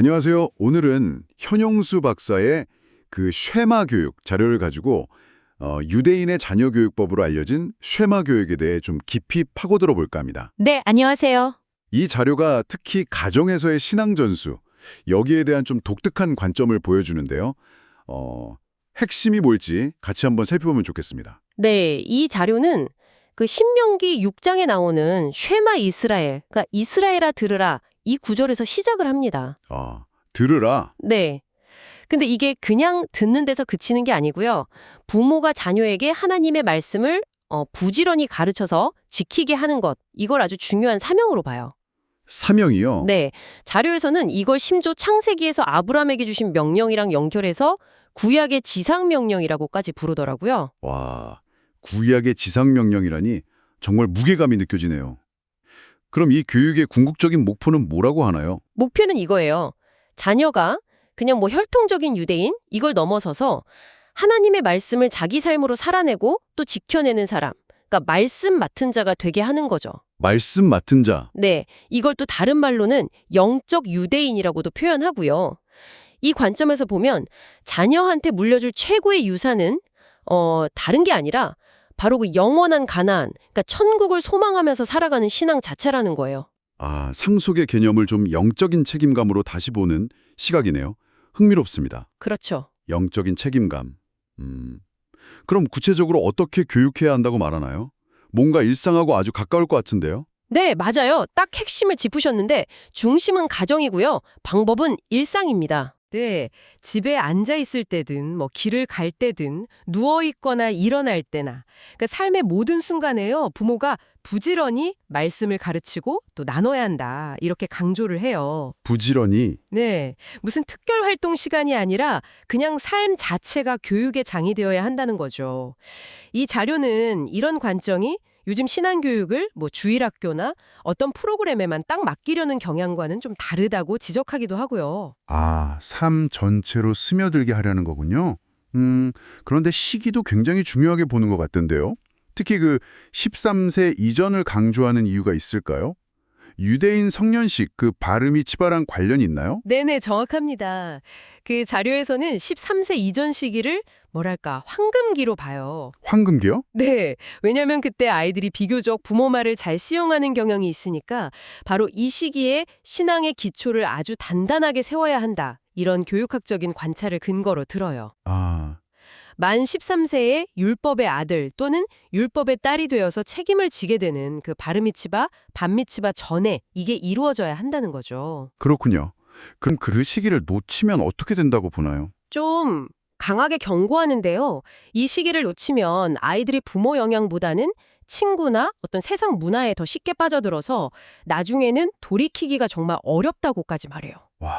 안녕하세요. 오늘은 현용수 박사의 그 쉐마 교육 자료를 가지고 어, 유대인의 자녀 교육법으로 알려진 쉐마 교육에 대해 좀 깊이 파고들어 볼까 합니다. 네, 안녕하세요. 이 자료가 특히 가정에서의 신앙 전수 여기에 대한 좀 독특한 관점을 보여주는데요. 어, 핵심이 뭘지 같이 한번 살펴보면 좋겠습니다. 네, 이 자료는 그 신명기 6장에 나오는 쉐마 이스라엘, 그러니까 이스라엘아 들으라 이 구절에서 시작을 합니다. 아, 들으라. 네. 근데 이게 그냥 듣는 데서 그치는 게 아니고요. 부모가 자녀에게 하나님의 말씀을 어, 부지런히 가르쳐서 지키게 하는 것, 이걸 아주 중요한 사명으로 봐요. 사명이요. 네. 자료에서는 이걸 심조 창세기에서 아브라함에게 주신 명령이랑 연결해서 구약의 지상명령이라고까지 부르더라고요. 와, 구약의 지상명령이라니 정말 무게감이 느껴지네요. 그럼 이 교육의 궁극적인 목표는 뭐라고 하나요? 목표는 이거예요. 자녀가 그냥 뭐 혈통적인 유대인 이걸 넘어서서 하나님의 말씀을 자기 삶으로 살아내고 또 지켜내는 사람, 그러니까 말씀 맡은 자가 되게 하는 거죠. 말씀 맡은 자. 네, 이걸 또 다른 말로는 영적 유대인이라고도 표현하고요. 이 관점에서 보면 자녀한테 물려줄 최고의 유산은 어, 다른 게 아니라 바로 그 영원한 가나안, 그러니까 천국을 소망하면서 살아가는 신앙 자체라는 거예요. 아, 상속의 개념을 좀 영적인 책임감으로 다시 보는 시각이네요. 흥미롭습니다. 그렇죠. 영적인 책임감. 음. 그럼 구체적으로 어떻게 교육해야 한다고 말하나요? 뭔가 일상하고 아주 가까울 것 같은데요. 네, 맞아요. 딱 핵심을 짚으셨는데 중심은 가정이고요. 방법은 일상입니다. 때 집에 앉아 있을 때든 뭐 길을 갈 때든 누워 있거나 일어날 때나. 그 삶의 모든 순간에요 부모가 부지런히 말씀을 가르치고 또 나눠야 한다 이렇게 강조를 해요. 부지런히 네, 무슨 특별 활동 시간이 아니라 그냥 삶 자체가 교육의 장이 되어야 한다는 거죠. 이 자료는 이런 관점이 요즘 신앙교육을 뭐 주일학교나 어떤 프로그램에만 딱 맡기려는 경향과는 좀 다르다고 지적하기도 하고요. 아, 삶 전체로 스며들게 하려는 거군요. 음, 그런데 시기도 굉장히 중요하게 보는 것 같던데요. 특히 그 13세 이전을 강조하는 이유가 있을까요? 유대인 성년식 그 바르미 치바랑 관련이 있나요? 네네, 정확합니다. 그 자료에서는 13세 이전 시기를 뭐랄까 황금기로 봐요. 황금기요? 네, 왜냐하면 그때 아이들이 비교적 부모 말을 잘 시용하는 경향이 있으니까 바로 이 시기에 신앙의 기초를 아주 단단하게 세워야 한다. 이런 교육학적인 관찰을 근거로 들어요. 아, 만 13세에 율법의 아들 또는 율법의 딸이 되어서 책임을 지게 되는 그 바르미치바, 반미치바 전에 이게 이루어져야 한다는 거죠. 그렇군요. 그럼 그 시기를 놓치면 어떻게 된다고 보나요? 좀 강하게 경고하는데요. 이 시기를 놓치면 아이들이 부모 영향보다는 친구나 어떤 세상 문화에 더 쉽게 빠져들어서 나중에는 돌이키기가 정말 어렵다고까지 말해요. 와,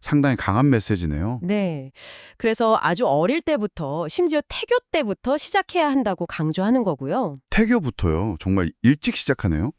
상당히 강한 메시지네요. 네. 그래서 아주 어릴 때부터 심지어 태교 때부터 시작해야 한다고 강조하는 거고요. 태교부터요. 정말 일찍 시작하네요.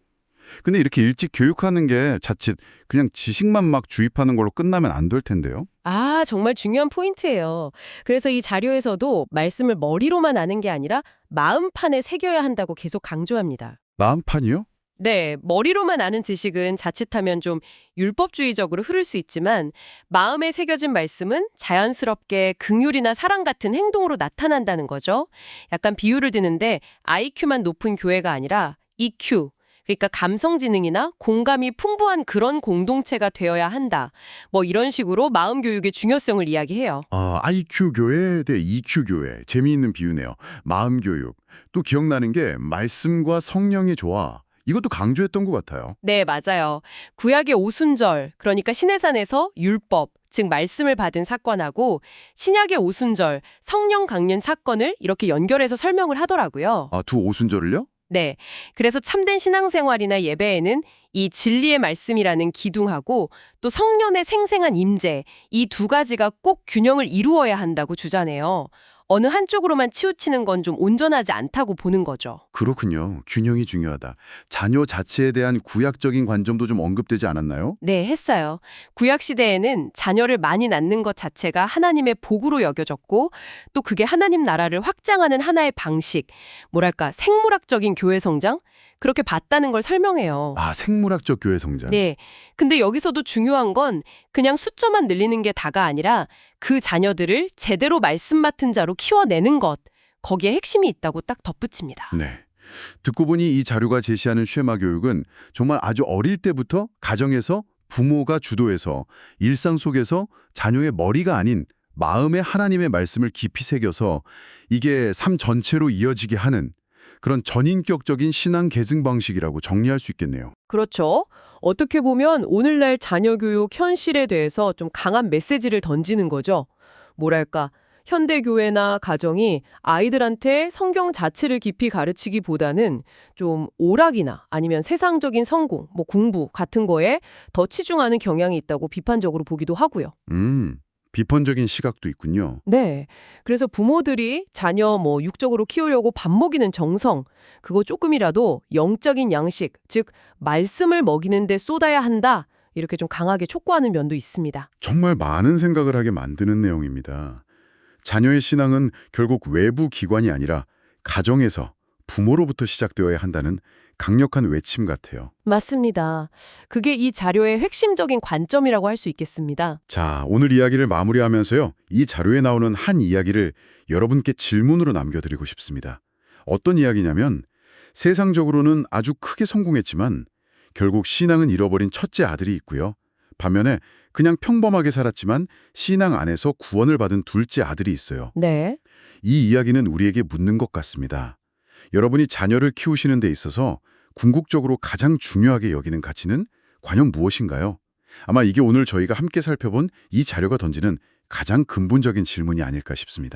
근데 이렇게 일찍 교육하는 게 자칫 그냥 지식만 막 주입하는 걸로 끝나면 안 될 텐데요. 아, 정말 중요한 포인트예요. 그래서 이 자료에서도 말씀을 머리로만 아는 게 아니라 마음판에 새겨야 한다고 계속 강조합니다. 마음판이요? 네, 머리로만 아는 지식은 자칫하면 좀 율법주의적으로 흐를 수 있지만 마음에 새겨진 말씀은 자연스럽게 긍휼이나 사랑 같은 행동으로 나타난다는 거죠. 약간 비유를 드는데 IQ만 높은 교회가 아니라 EQ, 그러니까 감성지능이나 공감이 풍부한 그런 공동체가 되어야 한다. 뭐 이런 식으로 마음 교육의 중요성을 이야기해요. 아, IQ 교회 대 EQ 교회. 재미있는 비유네요. 마음 교육. 또 기억나는 게 말씀과 성령의 조화. 이것도 강조했던 것 같아요. 네, 맞아요. 구약의 오순절, 그러니까 시내산에서 율법, 즉 말씀을 받은 사건하고 신약의 오순절, 성령 강림 사건을 이렇게 연결해서 설명을 하더라고요. 아, 두 오순절을요? 네. 그래서 참된 신앙생활이나 예배에는 이 진리의 말씀이라는 기둥하고 또 성년의 생생한 임재, 이 두 가지가 꼭 균형을 이루어야 한다고 주장해요. 어느 한쪽으로만 치우치는 건 좀 온전하지 않다고 보는 거죠. 그렇군요. 균형이 중요하다. 자녀 자체에 대한 구약적인 관점도 좀 언급되지 않았나요? 네, 했어요. 구약 시대에는 자녀를 많이 낳는 것 자체가 하나님의 복으로 여겨졌고 또 그게 하나님 나라를 확장하는 하나의 방식, 뭐랄까 생물학적인 교회 성장 그렇게 봤다는 걸 설명해요. 아, 생물학적 교회 성장. 네. 근데 여기서도 중요한 건 그냥 숫자만 늘리는 게 다가 아니라 그 자녀들을 제대로 말씀 맡은 자로 키워내는 것. 거기에 핵심이 있다고 딱 덧붙입니다. 네. 듣고 보니 이 자료가 제시하는 쉐마 교육은 정말 아주 어릴 때부터 가정에서 부모가 주도해서 일상 속에서 자녀의 머리가 아닌 마음에 하나님의 말씀을 깊이 새겨서 이게 삶 전체로 이어지게 하는 그런 전인격적인 신앙 계승 방식이라고 정리할 수 있겠네요. 그렇죠. 어떻게 보면 오늘날 자녀 교육 현실에 대해서 좀 강한 메시지를 던지는 거죠. 뭐랄까, 현대 교회나 가정이 아이들한테 성경 자체를 깊이 가르치기보다는 좀 오락이나 아니면 세상적인 성공, 뭐 공부 같은 거에 더 치중하는 경향이 있다고 비판적으로 보기도 하고요. 음, 비판적인 시각도 있군요. 네. 그래서 부모들이 자녀 뭐 육적으로 키우려고 밥 먹이는 정성, 그거 조금이라도 영적인 양식, 즉 말씀을 먹이는데 쏟아야 한다. 이렇게 좀 강하게 촉구하는 면도 있습니다. 정말 많은 생각을 하게 만드는 내용입니다. 자녀의 신앙은 결국 외부 기관이 아니라 가정에서 부모로부터 시작되어야 한다는 강력한 외침 같아요. 맞습니다. 그게 이 자료의 핵심적인 관점이라고 할 수 있겠습니다. 자, 오늘 이야기를 마무리하면서요. 이 자료에 나오는 한 이야기를 여러분께 질문으로 남겨드리고 싶습니다. 어떤 이야기냐면 세상적으로는 아주 크게 성공했지만 결국 신앙은 잃어버린 첫째 아들이 있고요. 반면에 그냥 평범하게 살았지만 신앙 안에서 구원을 받은 둘째 아들이 있어요. 네. 이 이야기는 우리에게 묻는 것 같습니다. 여러분이 자녀를 키우시는 데 있어서 궁극적으로 가장 중요하게 여기는 가치는 과연 무엇인가요? 아마 이게 오늘 저희가 함께 살펴본 이 자료가 던지는 가장 근본적인 질문이 아닐까 싶습니다.